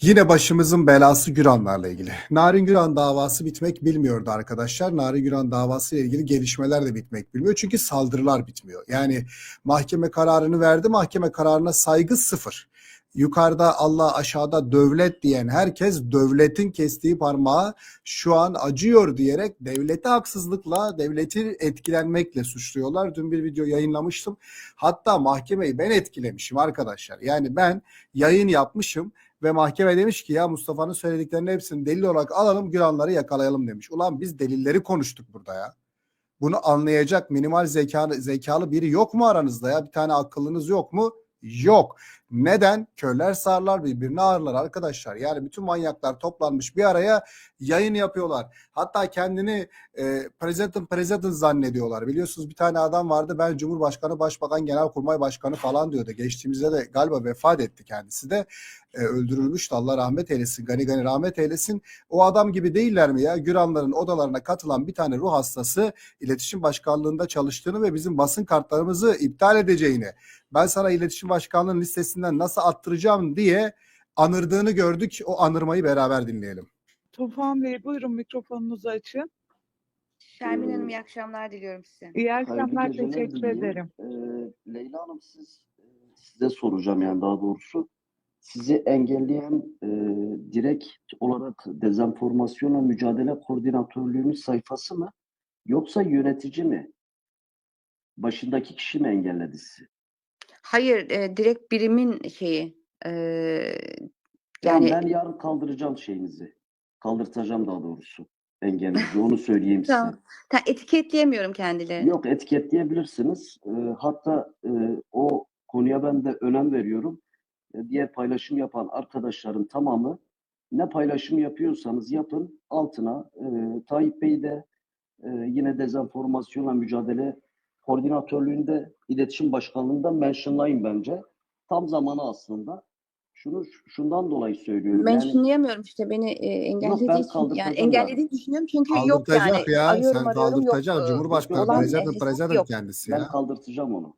Yine başımızın belası Güranlarla ilgili. Narin Güran davası bitmek bilmiyordu arkadaşlar. Narin Güran davası ile ilgili gelişmeler de bitmek bilmiyor. Çünkü saldırılar bitmiyor. Yani mahkeme kararını verdi. Mahkeme kararına saygı sıfır. Yukarıda Allah aşağıda devlet diyen herkes devletin kestiği parmağı şu an acıyor diyerek devleti haksızlıkla, devleti etkilenmekle suçluyorlar. Dün bir video yayınlamıştım. Hatta mahkemeyi ben etkilemişim arkadaşlar. Yani ben yayın yapmışım ve mahkeme demiş ki ya Mustafa'nın söylediklerinin hepsini delil olarak alalım Güranları yakalayalım demiş. Ulan biz delilleri konuştuk burada ya. Bunu anlayacak minimal zekalı, zekalı biri yok mu aranızda ya? Bir tane akıllınız yok mu? Yok. Neden? Körler sağırlar birbirini ağırlar arkadaşlar. Yani bütün manyaklar toplanmış bir araya yayın yapıyorlar. Hatta kendini e, president president zannediyorlar. Biliyorsunuz bir tane adam vardı ben Cumhurbaşkanı, Başbakan, Genelkurmay Başkanı falan diyordu. Geçtiğimizde de galiba vefat etti kendisi de. E, öldürülmüştü Allah rahmet eylesin. Gani gani rahmet eylesin. O adam gibi değiller mi ya? Güranların odalarına katılan bir tane ruh hastası iletişim başkanlığında çalıştığını ve bizim basın kartlarımızı iptal edeceğini ben sana iletişim başkanlığının listesinden nasıl attıracağım diye anırdığını gördük. O anırmayı beraber dinleyelim. Tufan Bey buyurun mikrofonunuzu açın. Şermin Hanım iyi akşamlar diliyorum size. İyi akşamlar teşekkür ederim. Ee, Leyla Hanım siz e, size soracağım yani daha doğrusu. Sizi engelleyen e, direkt olarak dezenformasyonla mücadele koordinatörlüğünün sayfası mı? Yoksa yönetici mi? Başındaki kişi mi engelledi sizi? Hayır e, direkt birimin şeyi e, Yani yani ben yarın kaldıracağım şeyinizi. Kaldırtacağım daha doğrusu engelinizi. Onu söyleyeyim size. Tamam. ta, etiketleyemiyorum kendilerini. Yok etiketleyebilirsiniz. Ee, hatta e, o konuya ben de önem veriyorum. Diğer paylaşım yapan arkadaşların tamamı ne paylaşım yapıyorsanız yapın altına e, Tayyip Bey de e, yine dezenformasyonla mücadele koordinatörlüğünde iletişim başkanlığında mentionlayın bence. Tam zamanı aslında. Şunu şundan dolayı söylüyorum. Ben Yani şunlayamıyorum işte beni e, engellediği için yani engellediğini düşünüyorum çünkü yok yani. Ya. Arıyorum, Sen yok. kaldırtacak. Cumhurbaşkanı, president yok. kendisi ben ya. kaldırtacağım onu.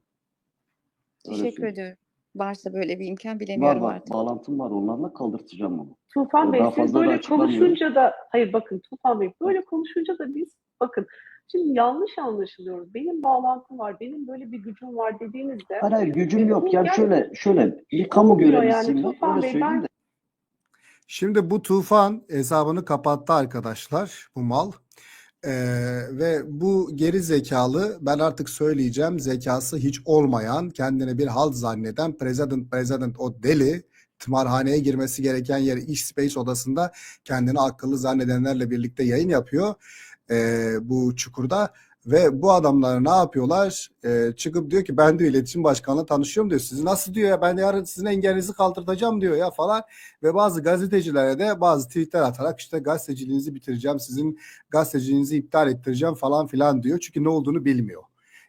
Öyle Teşekkür söyleyeyim. ediyorum. Varsa böyle bir imkan Var bilemiyorum var. artık. Bağlantım var. Onlarla kaldırtacağım onu. Tufan Bey siz böyle konuşunca da hayır bakın Tufan Bey böyle konuşunca da biz bakın şimdi yanlış anlaşılıyoruz. Benim bağlantım var, benim böyle bir gücüm var dediğinizde Hayır hayır gücüm yok. Yani Yani- şöyle şöyle bir kamu yani, görevlisiyim ben. Tufan Öyle Bey, söyleyeyim ben- de. Şimdi bu tufan hesabını kapattı arkadaşlar bu mal. Ee, ve bu geri zekalı ben artık söyleyeceğim zekası hiç olmayan kendine bir halt zanneden president president o deli tımarhaneye girmesi gereken yer iş space odasında kendini akıllı zannedenlerle birlikte yayın yapıyor. Ee, bu çukurda ve bu adamlar ne yapıyorlar? Ee, çıkıp diyor ki ben de iletişim başkanıyla tanışıyorum diyor. Sizi nasıl diyor ya ben yarın sizin engelinizi kaldırtacağım diyor ya falan ve bazı gazetecilere de bazı tweetler atarak işte gazeteciliğinizi bitireceğim, sizin gazeteciliğinizi iptal ettireceğim falan filan diyor. Çünkü ne olduğunu bilmiyor.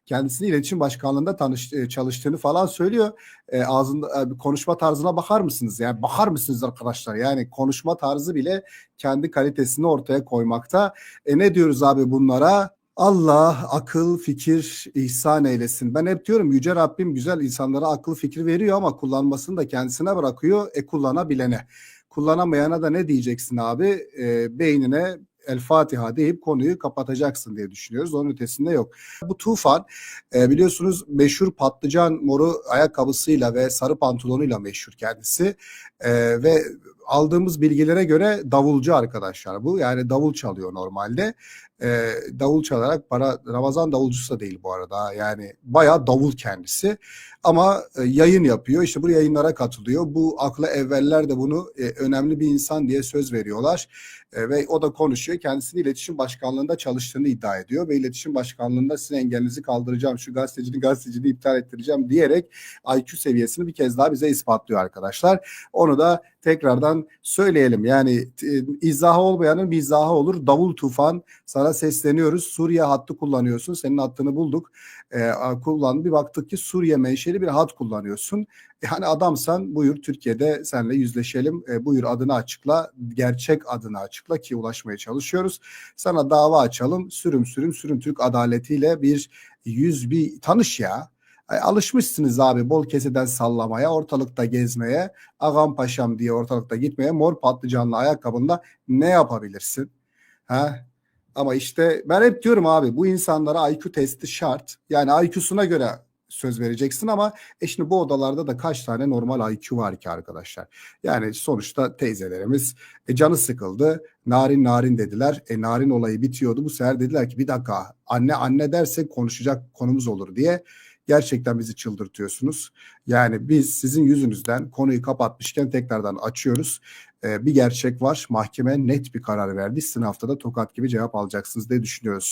Kendisini iletişim başkanlığında tanış, e, çalıştığını falan söylüyor. E, ağzında e, konuşma tarzına bakar mısınız? Yani bakar mısınız arkadaşlar? Yani konuşma tarzı bile kendi kalitesini ortaya koymakta. E ne diyoruz abi bunlara? Allah akıl, fikir ihsan eylesin. Ben hep diyorum Yüce Rabbim güzel insanlara akıl fikir veriyor ama kullanmasını da kendisine bırakıyor. E kullanabilene. Kullanamayana da ne diyeceksin abi? E, beynine El Fatiha deyip konuyu kapatacaksın diye düşünüyoruz. Onun ötesinde yok. Bu Tufan e, biliyorsunuz meşhur patlıcan moru ayakkabısıyla ve sarı pantolonuyla meşhur kendisi. E, ve aldığımız bilgilere göre davulcu arkadaşlar bu. Yani davul çalıyor normalde. E, davul çalarak para Ramazan davulcusu da değil bu arada. Yani bayağı davul kendisi. Ama e, yayın yapıyor. İşte bu yayınlara katılıyor. Bu akla evveller de bunu e, önemli bir insan diye söz veriyorlar. E, ve o da konuşuyor. Kendisini iletişim başkanlığında çalıştığını iddia ediyor. Ve iletişim başkanlığında sizin engelinizi kaldıracağım, şu gazetecinin gazeteciliği iptal ettireceğim diyerek IQ seviyesini bir kez daha bize ispatlıyor arkadaşlar. Onu da tekrardan söyleyelim. Yani e, izahı olmayanın bir izahı olur. Davul tufan sana sesleniyoruz. Suriye hattı kullanıyorsun. Senin hattını bulduk. E, kullan bir baktık ki Suriye menşeli bir hat kullanıyorsun. Yani adamsan buyur Türkiye'de seninle yüzleşelim. E, buyur adını açıkla. Gerçek adını açıkla ki ulaşmaya çalışıyoruz. Sana dava açalım. Sürüm sürüm sürüm Türk adaletiyle bir yüz bir tanış ya. Alışmışsınız abi bol keseden sallamaya, ortalıkta gezmeye, agam paşam diye ortalıkta gitmeye, mor patlıcanlı ayakkabında ne yapabilirsin? Ha? Ama işte ben hep diyorum abi bu insanlara IQ testi şart. Yani IQ'suna göre söz vereceksin ama e şimdi bu odalarda da kaç tane normal IQ var ki arkadaşlar? Yani sonuçta teyzelerimiz e, canı sıkıldı. Narin narin dediler. E narin olayı bitiyordu. Bu sefer dediler ki bir dakika anne anne dersek konuşacak konumuz olur diye. Gerçekten bizi çıldırtıyorsunuz. Yani biz sizin yüzünüzden konuyu kapatmışken tekrardan açıyoruz. Ee, bir gerçek var. Mahkeme net bir karar verdi. Sizin haftada tokat gibi cevap alacaksınız diye düşünüyoruz.